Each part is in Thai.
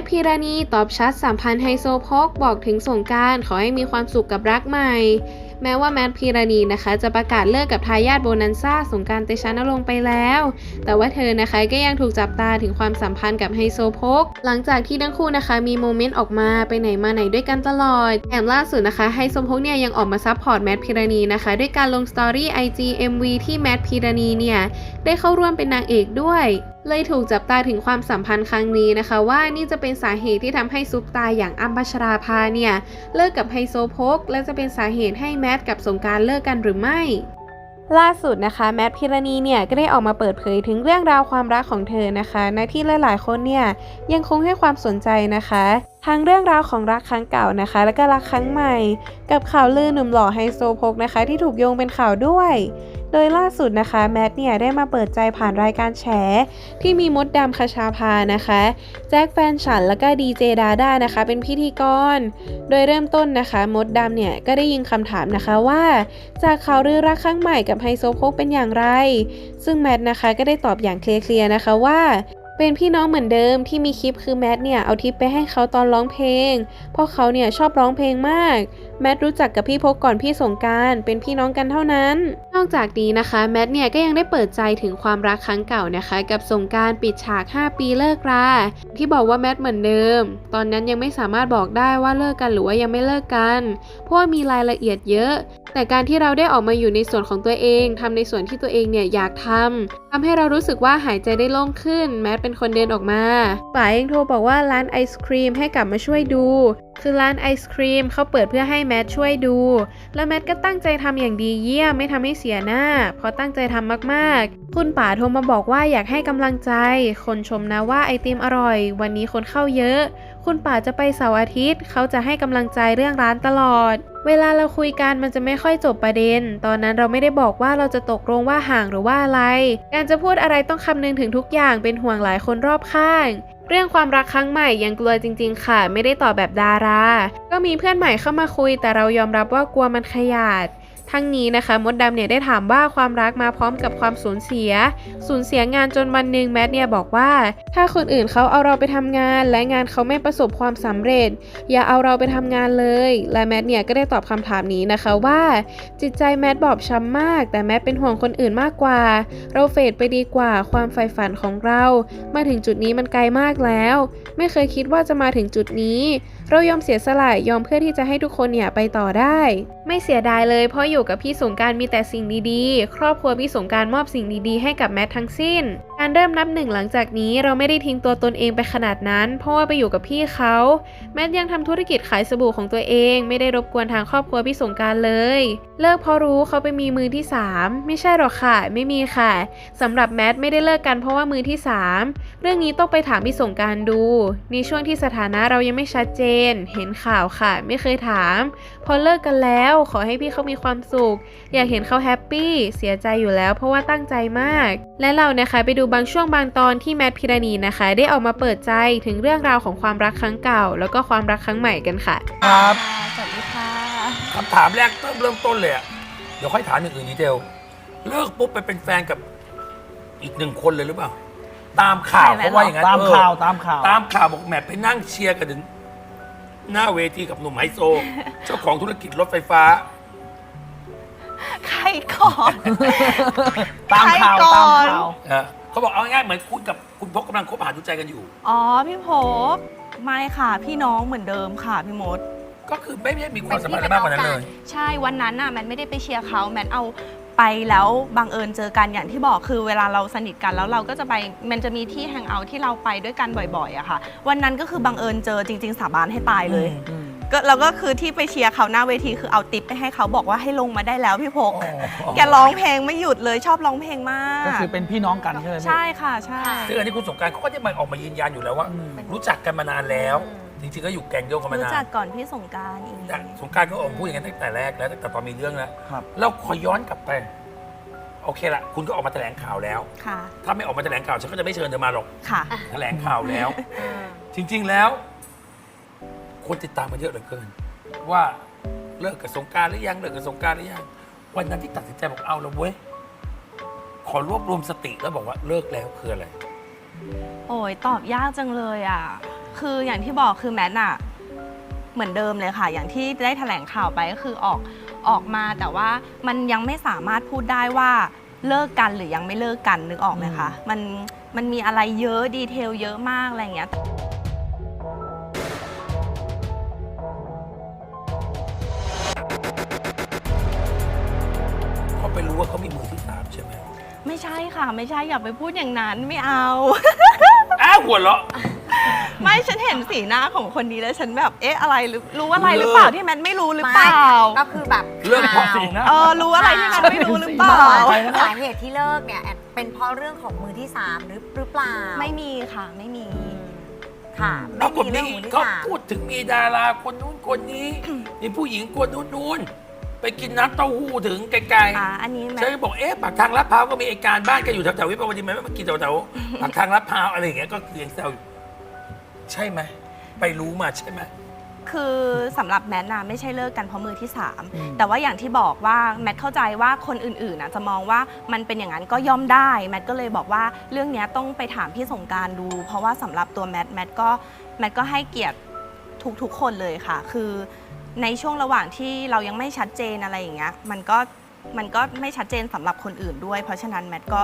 ทพีรานีตอบชัดสัมพันธ์ไฮโซโพกบอกถึงสงการขอให้มีความสุขกับรักใหม่ แม้ว่าแมทพีรานีนะคะ จะประกาศเลิกกับทายาทโบนันซ่าสงการเตชะนรงไปแล้ว แต่ว่าเธอนะคะก็ยังถูกจับตาถึงความสัมพันธ์กับไฮโซโพกหลังจากที่ทั้งคู่นะคะมีโมเมนต์ออกมาไปไหนมาไหนด้วยกันตลอดแถมล่าสุดนะคะไฮโซโพกเนี่ยยังออกมาซัพพอร์ตแมทพีรานีนะคะ ด้วยการลงสตอรี่ IG MV ที่แมทพีรานีเนี่ยได้เข้าร่วมเป็นนางเอกด้วย เลยถูกจับตาถึงความสัมพันธ์ครั้งนี้นะคะ ว่านี่จะเป็นสาเหตุที่ทำให้ซุปตาอย่างอัมพัชราภาเนี่ย เลิกกับไฮโซโพกและจะเป็นสาเหตุให้แมทกับสงการเลิกกันหรือไม่ล่าสุดนะคะ แมทพิรณีเนี่ยก็ได้ออกมาเปิดเผยถึงเรื่องราวความรักของเธอนะคะในที่หลายๆคนเนี่ยยังคงให้ความสนใจนะคะทั้งเรื่องราวของรักครั้งเก่านะคะ และก็รักครั้งใหม่ กับข่าวลือหนุ่มหล่อไฮโซโพกนะคะ ที่ถูกโยงเป็นข่าวด้วย โดยล่าสุดนะคะแมทเนี่ยได้มาเปิดใจผ่านรายการแฉ ที่มีมดดำคชาพานะคะ แจ็คแฟนฉันแล้วก็ดีเจดาด้านะคะ เป็นพิธีกร โดยเริ่มต้นนะคะ มดดำเนี่ยก็ได้ยิงคำถามนะคะว่า จากข่าวลือรักครั้งใหม่กับไฮโซโพกเป็นอย่างไร ซึ่งแมทนะคะก็ได้ตอบอย่างเคลียร์ๆนะคะว่า เป็นพี่น้องเหมือนเดิมที่มีคลิปคือแมทเนี่ยเอาทิปไปให้เขาตอนร้องเพลง เพราะเขาเนี่ยชอบร้องเพลงมาก แมทรู้จักกับพี่พกก่อนพี่สงการเป็นพี่น้องกันเท่านั้น นอกจากนี้นะคะแมทเนี่ยก็ยังได้เปิดใจถึงความรักครั้งเก่านะคะ กับสงการปิดฉาก 5 ปีเลิกราที่บอกว่าแมทเหมือนเดิม ตอนนั้นยังไม่สามารถบอกได้ว่าเลิกกันหรือว่ายังไม่เลิกกัน เพราะว่ามีรายละเอียดเยอะ แต่การที่เราได้ออกมาอยู่ในส่วนของตัวเองทำในส่วนที่ตัวเองเนี่ยอยากทำทำให้เรารู้สึกว่าหายใจได้โล่งขึ้น แม้เป็นคนเดินออกมาป๋าเองโทรบอกว่าร้านไอศครีมให้กลับมาช่วยดู คือร้านไอศครีมเขาเปิดเพื่อให้แมทช่วยดู แล้วแมทก็ตั้งใจทำอย่างดีเยี่ยมไม่ทำให้เสียหน้า เพราะตั้งใจทำมากๆ คุณป๋าโทรมาบอกว่าอยากให้กำลังใจ คนชมนะว่าไอติมอร่อย วันนี้คนเข้าเยอะ คุณป๋าจะไปเสาร์อาทิตย์เขาจะให้กำลังใจเรื่องร้านตลอดเวลาเราคุยกันมันจะไม่ค่อยจบประเด็น ตอนนั้นเราไม่ได้บอกว่าเราจะตกลงว่าห่างหรือว่าอะไร การจะพูดอะไรต้องคำนึงถึงทุกอย่างเป็นห่วงหลายคนรอบข้าง เรื่องความรักครั้งใหม่ยังกลัวจริง ๆ ค่ะ ไม่ได้ตอบแบบดารา ก็มีเพื่อนใหม่เข้ามาคุย แต่เรายอมรับว่ากลัวมันขยาด ทั้งนี้นะคะมดดำเนี่ยได้ถามว่าความรักมาพร้อมกับความสูญเสีย สูญเสียงานจนวันหนึ่งแมทเนี่ยบอกว่า ถ้าคนอื่นเขาเอาเราไปทำงาน และงานเขาไม่ประสบความสำเร็จ อย่าเอาเราไปทำงานเลย และแมทเนี่ยก็ได้ตอบคำถามนี้นะคะว่า จิตใจแมทบอบช้ำมาก แต่แมทเป็นห่วงคนอื่นมากกว่า เราเฟดไปดีกว่าความใฝ่ฝันของเรา มาถึงจุดนี้มันไกลมากแล้ว ไม่เคยคิดว่าจะมาถึงจุดนี้ เรายอมเสียสละยอมเพื่อที่จะให้ทุกคนเนี่ยไปต่อได้ ไม่เสียดายเลยเพราะอยู่กับพี่สงการมีแต่สิ่งดีๆ ครอบครัวพี่สงการมอบสิ่งดีๆ ให้กับแมททั้งสิ้นการเริ่มนับหนึ่งหลังจากนี้เราไม่ได้ทิ้งตัวตนเองไปขนาดนั้น เพราะว่าไปอยู่กับพี่เขา แมทยังทำธุรกิจขายสบู่ของตัวเอง ไม่ได้รบกวนทางครอบครัวพี่สงการเลย เลิกเพราะรู้เขาไปมีมือที่สามไม่ใช่หรอกค่ะ ไม่มีค่ะสำหรับแมทไม่ได้เลิกกันเพราะว่ามือที่สามเรื่องนี้ต้องไปถามพี่สงการดู ในช่วงที่สถานะเรายังไม่ชัดเจน เห็นข่าวค่ะ ไม่เคยถาม พอเลิกกันแล้วขอให้พี่เขามีความสุข อยากเห็นเขาแฮปปี้เสียใจอยู่แล้ว เพราะว่าตั้งใจมาก และเรานะคะไปดูบางช่วงบางตอนที่แมทพิรณีนะคะ ได้ออกมาเปิดใจถึงเรื่องราวของความรักครั้งเก่า แล้วก็ความรักครั้งใหม่กันค่ะ ครับสวัสดีค่ะคำถามแรกเริ่มเริ่มต้นเลยอะเดี๋ยวค่อยถามอย่างอื่นดีเทลเลิกปุ๊บไปเป็นแฟนกับอีกหนึ่งคนเลยหรือเปล่า ตามข่าวใช่ไหมเขาว่าอย่างนั้นตามเออข่าวตามข่าว ตามข่าวบอกแหมไปนั่งเชียร์กันถึงหน้าเวทีกับหนุ่มไฮโซ เจ้าของธุรกิจรถไฟฟ้า ใครก่อน ตามข่าวใครก่ตาอมนข่าว เออเขาบอกเอาง่ายๆเหมือนคุณกับคุณพกกำลังคบหาดูใจกันอยู่ อ๋อพี่ภพไม่ค่ะพี่น้องเหมือนเดิมค่ะพี่มด ก็คือไม่ได้มีความสัมพันธ์อะไรมากกว่านั้นเลย ใช่วันนั้นน่ะแมนไม่ได้ไปเชียร์เขาแมนเอาไปแล้วบังเอิญเจอกันอย่างที่บอกคือเวลาเราสนิทกันแล้วเราก็จะไปมันจะมีที่แฮงเอาท์ที่เราไปด้วยกันบ่อยๆอะค่ะ วันนั้นก็คือบังเอิญเจอจริง ๆ สาบานให้ตายเลย อืม ก็เราก็คือที่ไปเชียร์เขาหน้าเวทีคือเอาติปไปให้เขาบอกว่าให้ลงมาได้แล้วพี่พกอ๋อแกร้องเพลงไม่หยุดเลยชอบร้องเพลงมาก ก็คือเป็นพี่น้องกันใช่ไหมพี่ ใช่ค่ะใช่ ซึ่งอันนี้คุณสงกรารเขาก็จะมาออกมายืนยันอยู่แล้วว่า อืม รู้จักกันมานานแล้ว จริงๆก็อยู่แก๊งเดียวกันมารู้นานจักก่อนพี่สงกรารอีก แต่สงกรารก็ออกมาพูดอย่างนั้นตั้งแต่แรกแล้วตั้งแต่ตอนมีเรื่องแล้วครับ เราขอย้อนกลับไป โอเคละคุณก็ออกมาแถลงข่าวแล้ว ค่ะถ้าไม่ออกมาแถลงข่าวฉันก็จะไม่เชิญเธอมาหรอกค่ะ แถลงข่าวแล้ว จริง ๆ แล้ว คนติดตามมาเยอะเหลือเกิน ว่าเลิกกับสงกรารหรือยังเลิกกับสงกรารหรือยังวันนั้นที่ตัดสินใจบอกเอาล้วเว้ยขอรวบรวมสติแล้วบอกว่าเลิกแล้วคืออะไร โอ้ยตอบยากจังเลยอะ คืออย่างที่บอกคือแมทอะเหมือนเดิมเลยค่ะ อย่างที่ได้แถลงข่าวไปก็คือออกออกมาแต่ว่ามันยังไม่สามารถพูดได้ว่าเลิกกันหรือยังไม่เลิกกันนึกออกไหมคะมันมันมีอะไรเยอะดีเทลเยอะมากอะไรอย่างเงี้ย เขาไปรู้ว่าเขามีมือที่สามใช่ไหมไม่ใช่ค่ะ ไม่ใช่อย่าไปพูดอย่างนั้นไม่เอา อ้าวหัวเราะ ไม่ฉันเห็นสีหน้าของคนนี้แล้วฉันแบบเอ๊ะอะไรหรือรู้อะไรหรือเปล่าที่แมทไม่รู้หรือเปล่าก็คือแบบเรื่องเพราะข่าวสีนะ เออรู้อะไรที่แมทไม่รู้หรือเปล่าไปนะสาเหตุที่เลิกเนี่ยเป็นเพราะเรื่องของมือที่สามหรือหรือเปล่าไม่มีค่ะไม่มี ค่ะปราไม่กฏมีเรื่องมีมือที่เขาสามพูดถึงมีดาราคนนู้นคนนี้ มีผู้หญิงคนนู้นนู้น ไปกินน้ำเต้าหู้ถึงไกลอ่าอันนี้ๆแมฉันทก็บอกเอ๊ะปากทางลาดพร้าวก็มีไอการบ้านแกอยู่แถวๆวิภาวดีไหมไม่มากินแถวๆ ปากทางลาดพร้าวอะไรอย่างเงี้ยก็คือยังแซวอยู่ใช่ไหมไปรู้มาใช่ไหม คือสำหรับแมทนะไม่ใช่เลิกกันเพราะมือที่ อืม 3 แต่ว่าอย่างที่บอกว่าแมทเข้าใจว่าคนอื่นๆนะจะมองว่ามันเป็นอย่างนั้นก็ย่อมได้ แมทก็เลยบอกว่าเรื่องเนี้ยต้องไปถามพี่สงกรารดู เพราะว่าสำหรับตัวแมทแมทก็แมทก็ให้เกียรติทุกๆคนเลยค่ะ คือ ในช่วงระหว่างที่เรายังไม่ชัดเจนอะไรอย่างเงี้ยมันก็มันก็ไม่ชัดเจนสำหรับคนอื่นด้วย เพราะฉะนั้นแมทก็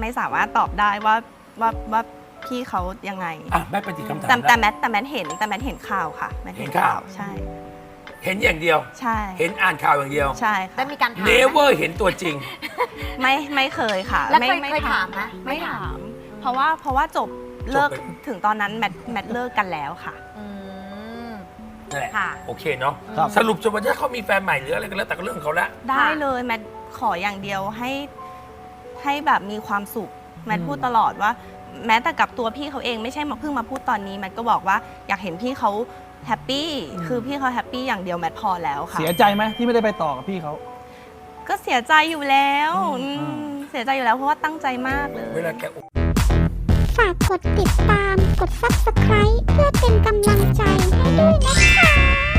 ไม่สามารถตอบได้ว่าว่าว่าพี่เขายังไงอะไม่เป็นติดคำถามแต่แต่แล้วแมทแต่แมทเห็นแต่แมทเห็นข่าวค่ะแมทเห็นเห็นข่าข่าววใช่ เห็นอย่างเดียว ใช่ เห็นอ่านข่าวอย่างเดียวใช่ได้ค่ะมีการถามเนไหมเวอร์เห็นตัวจริง ไม่ไม่เคยค่ะ แล้วไม่เคยไม่เคยถามไหมไม่ไม่ถาถามมเพราะว่าเพราะว่าจบเลิกจบไปถึงตอนนั้นแมทแมทเลิกกันแล้วค่ะอืม นั่นแหละค่ะ โอเคเนาะครับ สรุปจนวันนี้เขามีแฟนใหม่หรืออะไรกันแล้วแต่ก็เรื่องของเขาละ ได้เลยแมทขออย่างเดียวให้ให้แบบมีความสุข แมทอืมพูดตลอดว่า แม้แต่กับตัวพี่เขาเองไม่ใช่มาเพิ่งมาพูดตอนนี้แมทก็บอกว่าอยากเห็นพี่เขาแฮปปี้คือพี่เขาแฮปปี้อย่างเดียวแมทพอแล้วค่ะ เสียใจไหมที่ไม่ได้ไปต่อกับพี่เขา ก็เสียใจอยู่แล้วอืมอืมเสียใจอยู่แล้วเพราะว่าตั้งใจมากเลย เวลาแกฝากกดติดตาม กด subscribe เพื่อเป็นกำลังใจให้ด้วยนะคะ